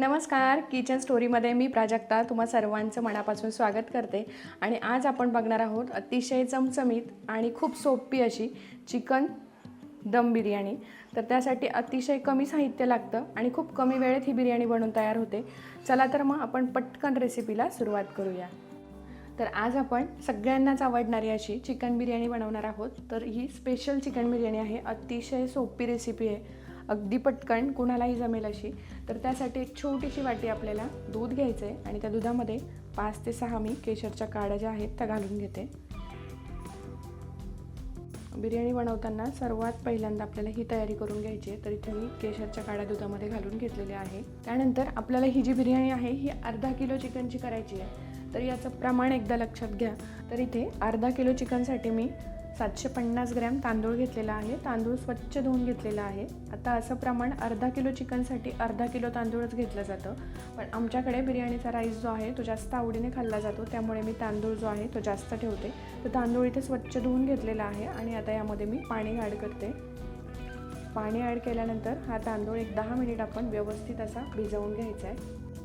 नमस्कार किचन स्टोरीमध्ये मी प्राजक्ता तुम्हा सर्वांचं मनापासून स्वागत करते. आणि आज आपण बघणार आहोत अतिशय चमचमीत आणि खूप सोपी अशी चिकन दम बिर्याणी. तर त्यासाठी अतिशय कमी साहित्य लागतं आणि खूप कमी वेळेत ही बिर्याणी बनवून तयार होते. चला तर मग आपण पटकन रेसिपीला सुरुवात करूया. तर आज आपण सगळ्यांनाच आवडणारी अशी चिकन बिर्याणी बनवणार आहोत. तर ही स्पेशल चिकन बिर्याणी आहे. अतिशय सोपी रेसिपी आहे. अगदी पटकन कुणालाही जमेल अशी. तर त्यासाठी एक छोटीशी वाटी आपल्याला दूध घ्यायचं आहे आणि त्या दुधामध्ये पाच ते सहा मी केशरच्या काड्या ज्या आहेत त्या घालून घेते. बिर्याणी बनवताना सर्वात पहिल्यांदा आपल्याला ही तयारी करून घ्यायची आहे. तर इथे मी केशरच्या काड्या दुधामध्ये घालून घेतलेल्या आहे. त्यानंतर आपल्याला ही जी बिर्याणी आहे ही अर्धा किलो चिकनची करायची आहे. तर याचं प्रमाण एकदा लक्षात घ्या. तर इथे अर्धा किलो चिकनसाठी मी सातशे पन्नास ग्रॅम तांदूळ घेतलेला आहे. तांदूळ स्वच्छ धुवून घेतलेला आहे. आता असं प्रमाण अर्धा किलो चिकनसाठी अर्धा किलो तांदूळच घेतलं जातं. पण आमच्याकडे बिर्याणीचा राईस जो आहे तो जास्त आवडीने खाल्ला जातो. त्यामुळे मी तांदूळ जो आहे तो जास्त ठेवते. तर तांदूळ इथे स्वच्छ धुवून घेतलेला आहे आणि आता यामध्ये मी पाणी ॲड करते. पाणी ॲड केल्यानंतर हा तांदूळ एक दहा मिनिट आपण व्यवस्थित असा भिजवून घ्यायचा आहे.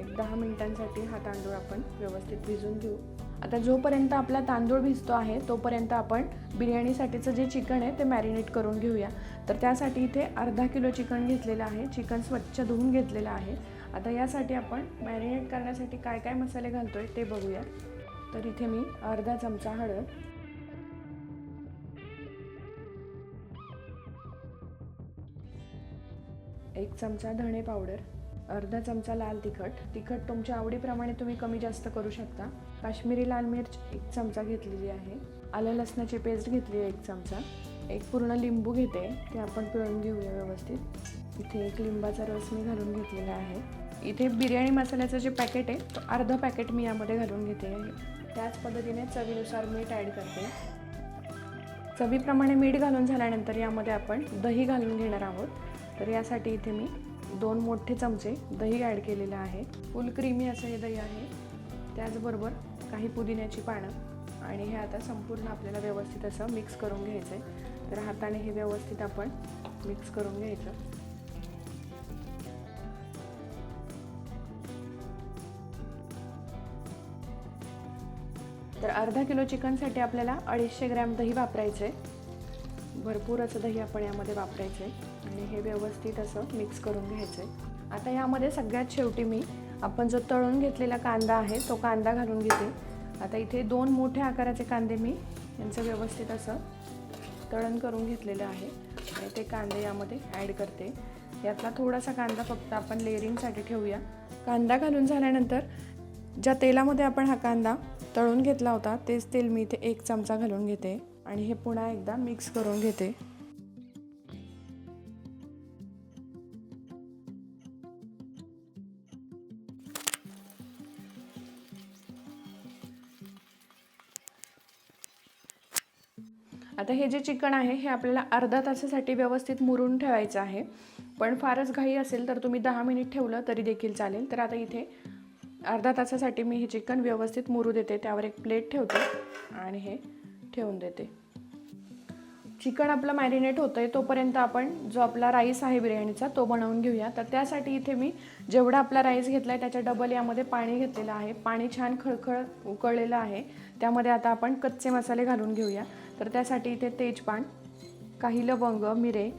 एक दहा मिनिटांसाठी हा तांदूळ आपण व्यवस्थित भिजवून घेऊ. आता जोपर्यंत आपला तांदूळ भिजतो आहे तोपर्यंत आपण बिर्याणीसाठीचं जे चिकन आहे ते मॅरिनेट करून घेऊया. तर त्यासाठी इथे अर्धा किलो चिकन घेतलेलं आहे. चिकन स्वच्छ धुवून घेतलेलं आहे. आता यासाठी आपण मॅरिनेट करण्यासाठी काय काय मसाले घालतो आहे ते बघूया. तर इथे मी अर्धा चमचा हळद. एक चमचा धणे पावडर. अर्धा चमचा लाल तिखट. तिखट तुमच्या आवडीप्रमाणे तुम्ही कमी जास्त करू शकता. काश्मीरी लाल मिर्च एक चमचा घेतलेली आहे. आलं लसणाची पेस्ट घेतली आहे एक चमचा. एक पूर्ण लिंबू घेते. ते आपण पिळून घेऊया व्यवस्थित. इथे एक लिंबाचा रस मी घालून घेतलेला आहे. इथे बिर्याणी मसाल्याचं जे पॅकेट आहे तो अर्धं पॅकेट मी यामध्ये घालून घेते आहे. त्याच पद्धतीने चवीनुसार मीठ ॲड करते. चवीप्रमाणे मीठ घालून झाल्यानंतर यामध्ये आपण दही घालून घेणार आहोत. तर यासाठी इथे मी दोन मोठे चमचे दही ॲड केलेलं आहे. फुल क्रीमी असं हे दही आहे. त्याचबरोबर काही पुदिन्याची पानं आणि हे आता संपूर्ण आपल्याला व्यवस्थित असं मिक्स करून घ्यायचं आहे तर हाताने हे व्यवस्थित आपण मिक्स करून घ्यायचं. तर अर्धा किलो चिकनसाठी आपल्याला अडीचशे ग्रॅम दही वापरायचं आहे भरपूर असं दही आपण यामध्ये वापरायचं आहे. आणि हे व्यवस्थित असं मिक्स करून घ्यायचं आहे. आता यामध्ये सगळ्यात शेवटी मी आपण जो तळून घेतलेला कांदा आहे तो कांदा घालून घेते. आता इथे दोन मोठ्या आकाराचे कांदे मी यांचं व्यवस्थित असं तळण करून घेतलेलं आहे. आणि ते कांदे यामध्ये ॲड करते. यातला थोडासा कांदा फक्त आपण लेअरिंगसाठी ठेवूया. कांदा घालून झाल्यानंतर ज्या तेलामध्ये आपण हा कांदा तळून घेतला होता तेच तेल मी इथे एक चमचा घालून घेते. आणि हे पुन्हा एकदा मिक्स करून घेते. आता हे जे चिकन आहे हे आपल्याला अर्धा तासासाठी व्यवस्थित मुरून ठेवायचं आहे. पण फारच घाई असेल तर तुम्ही दहा मिनिट ठेवलं तरी देखील चालेल. तर आता इथे अर्धा तासासाठी मी हे चिकन व्यवस्थित मुरू देते. त्यावर एक प्लेट ठेवते. आणि हे ठेवून देते. चिकन आपलं मॅरिनेट होतं आहे तोपर्यंत आपण जो आपला राईस आहे बिर्याणीचा तो बनवून घेऊया. तर त्यासाठी इथे मी जेवढा आपला राईस घेतला आहे त्याच्या डबल यामध्ये पाणी घेतलेलं आहे. पाणी छान खळखळ उकळलेलं आहे. त्यामध्ये आता आपण कच्चे मसाले घालून घेऊया. तर त्यासाठी इथे तेजपान काही लवंग मिरे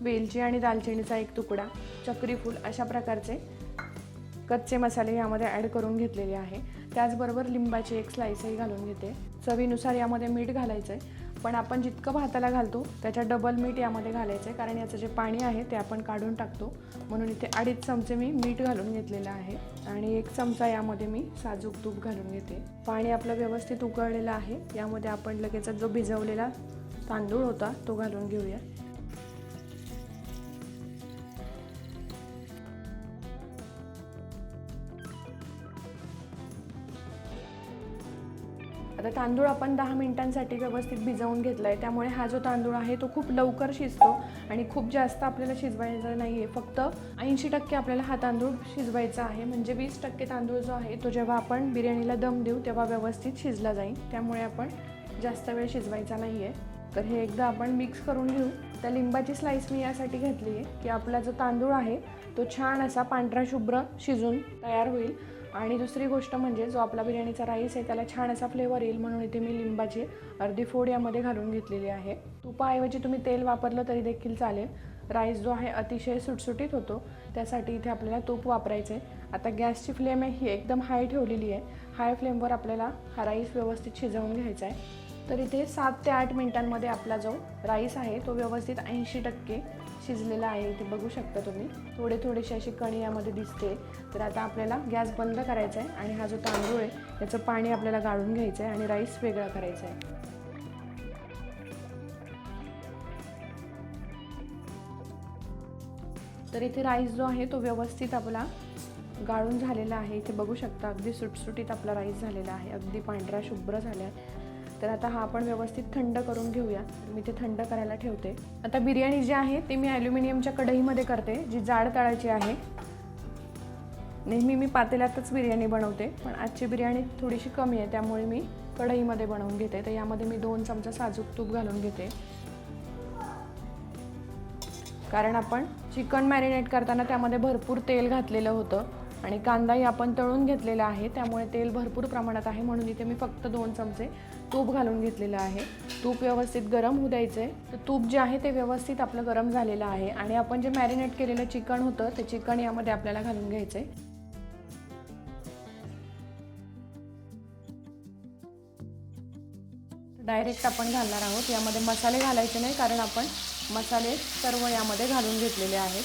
वेलची आणि दालचिनीचा एक तुकडा चक्रीफूल अशा प्रकारचे कच्चे मसाले यामध्ये ॲड करून घेतलेले आहे. त्याचबरोबर लिंबाची एक स्लाईसही घालून घेते. चवीनुसार यामध्ये मीठ घालायचं आहे पण आपण जितकं भाताला घालतो त्याच्या डबल मीठ यामध्ये घालायचं आहे कारण याचं जे पाणी आहे ते आपण काढून टाकतो. म्हणून इथे अडीच चमचे मी मीठ घालून घेतलेलं आहे. आणि एक चमचा यामध्ये मी साजूक तूप घालून घेते. पाणी आपलं व्यवस्थित उकळलेलं आहे. यामध्ये आपण लगेचच जो भिजवलेला तांदूळ होता तो घालून घेऊया. आता तांदूळ आपण दहा मिनिटांसाठी व्यवस्थित भिजवून घेतला आहे त्यामुळे हा जो तांदूळ आहे तो खूप लवकर शिजतो आणि खूप जास्त आपल्याला शिजवायचा नाही आहे फक्त ऐंशी टक्के आपल्याला हा तांदूळ शिजवायचा आहे. म्हणजे वीस टक्के तांदूळ जो आहे तो जेव्हा आपण बिर्याणीला दम देऊ तेव्हा व्यवस्थित शिजला जाईल. त्यामुळे आपण जास्त वेळ शिजवायचा नाही आहे तर हे एकदा आपण मिक्स करून घेऊ. त्या लिंबाची स्लाईस मी यासाठी घेतली आहे की आपला जो तांदूळ आहे तो छान असा पांढरा शुभ्र शिजून तयार होईल. आणि दुसरी गोष्ट म्हणजे जो आपला बिर्याणीचा राईस आहे त्याला छान असा फ्लेवर येईल म्हणून इथे मी लिंबाची अर्धी फोड यामध्ये घालून घेतलेली आहे. तुपाऐवजी तुम्ही तेल वापरलं तरी देखील चालेल. राईस जो आहे अतिशय सुटसुटीत होतो. त्यासाठी इथे आपल्याला तूप वापरायचं आहे आता गॅसची फ्लेम आहे ही एकदम हाय ठेवलेली आहे. हाय फ्लेमवर आपल्याला हा राईस व्यवस्थित शिजवून घ्यायचा आहे तर इथे सात ते आठ मिनिटांमध्ये आपला जो राईस आहे तो व्यवस्थित ऐंशी टक्के शिजलेलं आहे इथे बघू शकता तुम्ही. थोडे थोडेसे अशी कणी यामध्ये दिसते. तर आता आपल्याला गॅस बंद करायचा आहे आणि हा जो तांदूळ आहे त्याचं पाणी आपल्याला गाळून घ्यायचं आहे आणि राईस वेगळा करायचा आहे. तर इथे राईस जो आहे तो व्यवस्थित आपला गाळून झालेला आहे. इथे बघू शकता अगदी सुटसुटीत आपला राईस झालेला आहे. अगदी पांढरा शुभ्र झाला आहे तर आता हा आपण व्यवस्थित थंड करून घेऊया. मी ते थंड करायला ठेवते. आता बिर्याणी जी आहे ती मी ॲल्युमिनियमच्या कढईमध्ये करते जी जाड तळाची आहे. नेहमी मी पातेल्यातच बिर्याणी बनवते पण आजची बिर्याणी थोडीशी कमी आहे त्यामुळे मी कढईमध्ये बनवून घेते. तर यामध्ये मी दोन चमचा साजूक तूप घालून घेते. कारण आपण चिकन मॅरिनेट करताना त्यामध्ये भरपूर तेल घातलेलं होतं आणि कांदाही आपण तळून घेतलेला आहे त्यामुळे तेल भरपूर प्रमाणात आहे म्हणून इथे मी फक्त दोन चमचे तूप घालून घेतलेलं आहे. तूप व्यवस्थित गरम होऊ द्यायचं आहे तर तूप जे आहे ते व्यवस्थित आपलं गरम झालेलं आहे. आणि आपण जे मॅरिनेट केलेलं चिकन होतं ते चिकन यामध्ये आपल्याला घालून घ्यायचं आहे डायरेक्ट आपण घालणार आहोत. यामध्ये मसाले घालायचे नाही कारण आपण मसाले सर्व यामध्ये घालून घेतलेले आहेत.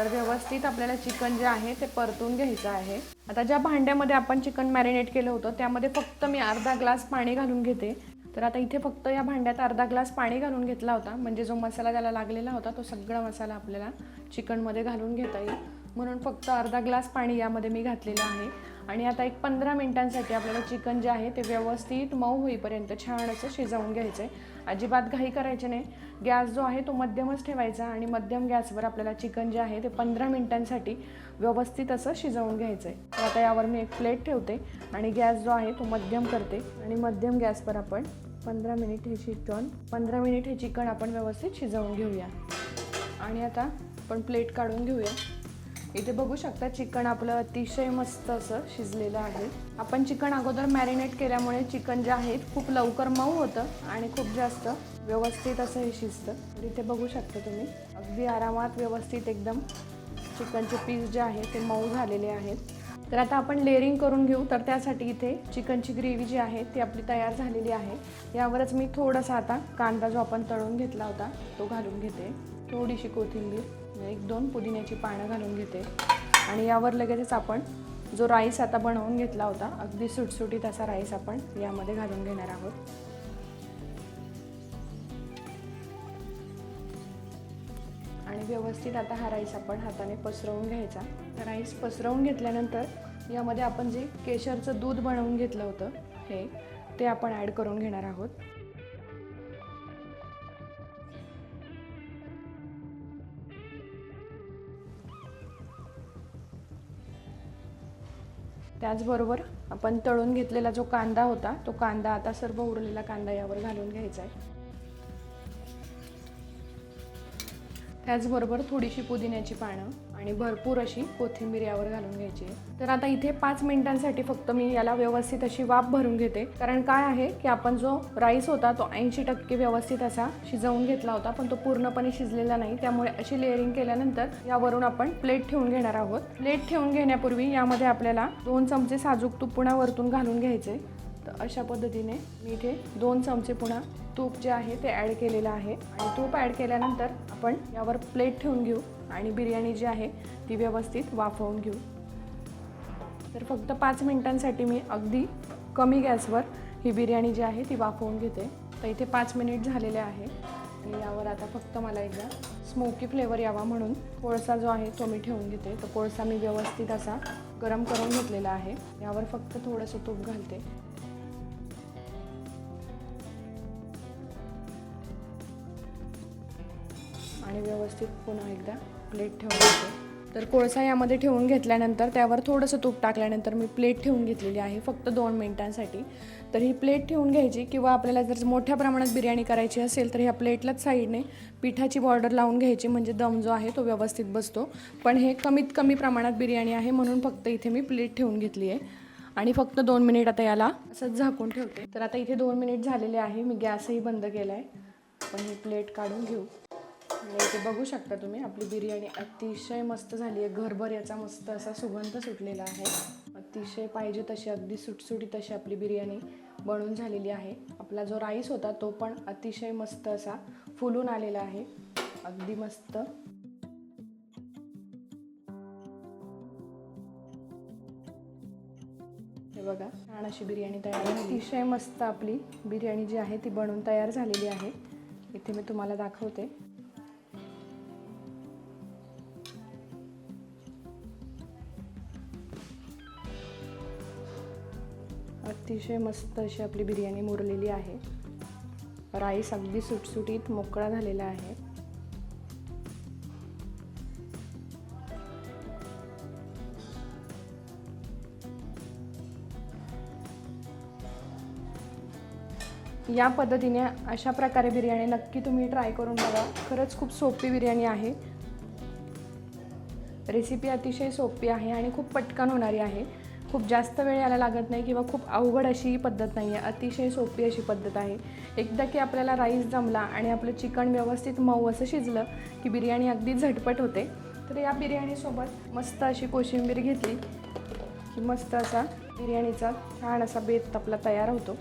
तर व्यवस्थित आपल्याला चिकन जे आहे ते परतून घ्यायचं आहे. आता ज्या भांड्यामध्ये आपण चिकन मॅरिनेट केलं होतं त्यामध्ये फक्त मी अर्धा ग्लास पाणी घालून घेते. तर आता इथे फक्त या भांड्यात अर्धा ग्लास पाणी घालून घेतला होता. म्हणजे जो मसाला त्याला लागलेला होता तो सगळा मसाला आपल्याला चिकनमध्ये घालून घेता येईल. म्हणून फक्त अर्धा ग्लास पाणी यामध्ये मी घातलेलं आहे. आणि आता एक पंधरा मिनिटांसाठी आपल्याला चिकन जे आहे ते व्यवस्थित मऊ होईपर्यंत छान असं शिजवून घ्यायचं आहे अजिबात घाई करायचे नाही. गॅस जो आहे तो मध्यमच ठेवायचा आणि मध्यम गॅसवर आपल्याला चिकन जे आहे ते पंधरा मिनिटांसाठी व्यवस्थित असं शिजवून घ्यायचं आहे तर आता यावर मी एक प्लेट ठेवते आणि गॅस जो आहे तो मध्यम करते आणि मध्यम गॅसवर आपण पंधरा मिनिट हे चिकन पंधरा मिनिट हे चिकन आपण व्यवस्थित शिजवून घेऊया. आणि आता आपण प्लेट काढून घेऊया. इथे बघू शकता चिकन आपलं अतिशय मस्त असं शिजलेलं आहे. आपण चिकन अगोदर मॅरिनेट केल्यामुळे चिकन जे आहे खूप लवकर मऊ होतं आणि खूप जास्त व्यवस्थित असं हे शिजतं. इथे बघू शकता तुम्ही अगदी आरामात व्यवस्थित एकदम चिकनचे पीस जे आहे ते मऊ झालेले आहेत. तर आता आपण लेअरिंग करून घेऊ तर त्यासाठी इथे चिकनची ग्रेव्ही जी आहे ती आपली तयार झालेली आहे. यावरच मी थोडासा आता कांदा जो आपण तळून घेतला होता तो घालून घेते. थोडीशी कोथिंबीर. म्हणजे एक दोन पुदिन्याची पानं घालून घेते. आणि यावर लगेचच आपण जो राईस आता बनवून घेतला होता अगदी सुटसुटीत असा राईस आपण यामध्ये घालून घेणार आहोत. आणि व्यवस्थित आता हा राईस आपण हाताने पसरवून घ्यायचा. राईस पसरवून घेतल्यानंतर यामध्ये आपण जे केशरचं दूध बनवून घेतलं होतं हे ते आपण ॲड करून घेणार आहोत. त्याचबरोबर आपण तळून घेतलेला जो कांदा होता तो कांदा आता सर्व उरलेला कांदा यावर घालून घ्यायचा आहे. त्याचबरोबर थोडीशी पुदिन्याची पानं आणि भरपूर अशी कोथिंबीर यावर घालून घ्यायची तर आता इथे पाच मिनिटांसाठी फक्त मी याला व्यवस्थित अशी वाफ भरून घेते. कारण काय आहे की आपण जो राईस होता तो ऐंशी टक्के व्यवस्थित असा शिजवून घेतला होता पण तो पूर्णपणे शिजलेला नाही. त्यामुळे अशी लेअरिंग केल्यानंतर यावरून आपण प्लेट ठेवून घेणार आहोत. प्लेट ठेवून घेण्यापूर्वी यामध्ये आपल्याला दोन चमचे साजूक तूप पुन्हा वरतून घालून घ्यायचे. तर अशा पद्धतीने मी इथे दोन चमचे पुन्हा तूप जे आहे ते ॲड केलेलं आहे. आणि तूप ॲड केल्यानंतर आपण यावर प्लेट ठेवून घेऊ आणि बिर्याणी जी आहे ती व्यवस्थित वाफवून घेऊ. तर फक्त पाच मिनिटांसाठी मी अगदी कमी गॅसवर ही बिर्याणी जी आहे ती वाफवून घेते. तर इथे पाच मिनिट झालेले आहे. आणि यावर आता फक्त मला एकदा स्मोकी फ्लेवर यावा म्हणून कोळसा जो आहे तो मी ठेवून घेते. तो कोळसा मी व्यवस्थित असा गरम करून घेतलेला आहे. यावर फक्त थोडंसं तूप घालते. आणि व्यवस्थित पुन्हा एकदा प्लेट ठेवून घेते. तर कोळसा यामध्ये ठेवून घेतल्यानंतर त्यावर थोडंसं तूप टाकल्यानंतर मी प्लेट ठेवून घेतलेली आहे फक्त दोन मिनिटांसाठी. तर ही प्लेट ठेवून घ्यायची किंवा आपल्याला जर मोठ्या प्रमाणात बिर्याणी करायची असेल तर ह्या प्लेटलाच साईडने पिठाची बॉर्डर लावून घ्यायची म्हणजे दम जो आहे तो व्यवस्थित बसतो. पण हे कमीत कमी प्रमाणात बिर्याणी आहे म्हणून फक्त इथे मी प्लेट ठेवून घेतली आहे. आणि फक्त दोन मिनिट आता याला असंच झाकून ठेवते. तर आता इथे दोन मिनिट झालेले आहे मी गॅसही बंद केला आहे पण ही प्लेट काढून घेऊ. म्हणजे आणि इथे बघू शकता तुम्ही आपली बिर्याणी अतिशय मस्त झाली आहे. घरभर याचा मस्त असा सुगंध सुटलेला आहे. अतिशय पाहिजे तशी अगदी सुटसुटीत अशी आपली बिर्याणी बनून झालेली आहे. आपला जो राईस होता तो पण अतिशय मस्त असा फुलून आलेला आहे. अगदी मस्त. हे बघा छान अशी बिर्याणी तयार अतिशय मस्त आपली बिर्याणी जी आहे ती बनवून तयार झालेली आहे. इथे मी तुम्हाला दाखवते. अतिशय मस्त अशी आपली बिर्याणी मुरलेली आहे. राईस अगदी सुटसुटीत मोकळा झालेला आहे. या पद्धतीने अशा प्रकारे बिर्याणी नक्की तुम्ही ट्राय करून बघा. खरंच खूप सोपी बिर्याणी आहे. रेसिपी अतिशय सोपी आहे आणि खूप पटकन होणारी आहे. खूप जास्त वेळ याला लागत नाही किंवा खूप अवघड अशी ही पद्धत नाही आहे. अतिशय सोपी अशी पद्धत आहे. एकदा की आपल्याला राईस जमला आणि आपलं चिकन व्यवस्थित मऊ असं शिजलं की बिर्याणी अगदी झटपट होते तर या बिर्याणीसोबत मस्त अशी कोशिंबीर घेतली की मस्त असा बिर्याणीचा छान असा बेत आपला तयार होतो.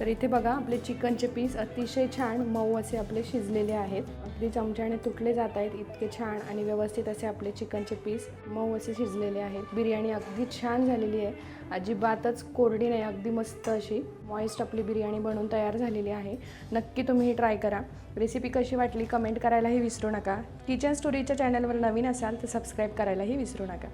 तर इथे बघा आपले चिकनचे पीस अतिशय छान मऊ असे आपले शिजलेले आहेत. अगदी चमच्याने तुटले जात आहेत इतके छान आणि व्यवस्थित असे आपले चिकनचे पीस मऊ असे शिजलेले आहेत. बिर्याणी अगदी छान झालेली आहे. अजिबातच कोरडी नाही अगदी मस्त अशी मॉइस्ट आपली बिर्याणी बनवून तयार झालेली आहे. नक्की तुम्ही ही ट्राय करा. रेसिपी कशी वाटली कमेंट करायलाही विसरू नका. किचन स्टोरीच्या चॅनलवर नवीन असाल तर सबस्क्राईब करायलाही विसरू नका.